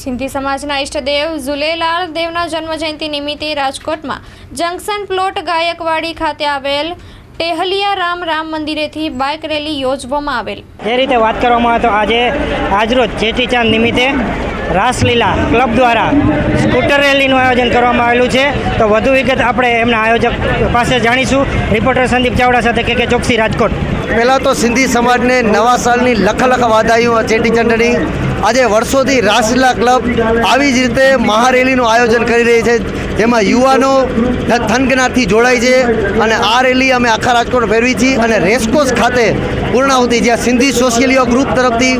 સિંધી સમાજના ઈષ્ટદેવ ઝુલેલાલ દેવના જન્મજયંતિ નિમિત્તે રાજકોટમાં જંકશન પ્લોટ ગાયકવાડી ખાતે આવેલ ટેહલિયા રામ રામ મંદિરેથી બાઇક રેલી યોજવામાં આવેલ. જે રીતે વાત કરવામાં આવે તો આજે આજરોજ ચેટીચાંદ નિમિત્તે રાસલીલા ક્લબ દ્વારા સ્કૂટર રેલીનું આયોજન કરવામાં આવેલું છે. તો વધુ વિગત આપણે એમના આયોજક પાસે જાણીશું. રિપોર્ટર સંદીપ ચાવડા સાથે કે કે ચોકસી રાજકોટ. પહેલાં તો સિંધી સમાજને નવા સાલની લખ લખ વાદાયું ચેટીચંડની આજે વર્ષોથી રાસલીલા ક્લબ આવી જ રીતે મહારેલીનું આયોજન કરી રહી છે જેમાં યુવાનો થનગનાથી જોડાય છે અને આ રેલી અમે આખા રાજકોટ ફેરવી છીએ અને રેસકોર્સ ખાતે પૂર્ણાહુતિ જ્યાં સિંધી સોશિયલીઓ ગ્રુપ તરફથી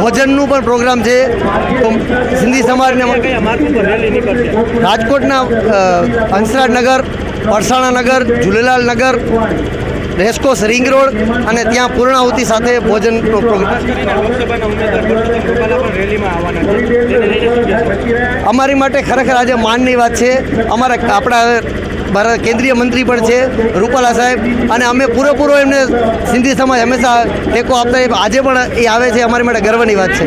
ભોજનનું પણ પ્રોગ્રામ છે. તો સિંધી સમાજને રાજકોટના હંસરાજનગર હંસરાજ નગર પરસાણા નગર ઝૂલેલાલ નગર રેસકોસ રિંગ રોડ અને ત્યાં પૂર્ણાહુતિ સાથે પ્રોગ્રામ અમારી માટે ખરેખર આજે માનની વાત છે. અમારા આપણા ભારત કેન્દ્રીય મંત્રી પણ છે, રૂપાલા સાહેબ, અને અમે પૂરેપૂરો એમને સિંધી સમાજ હંમેશા ટેકો આપતા આજે પણ એ આવે છે. અમારી માટે ગર્વની વાત છે.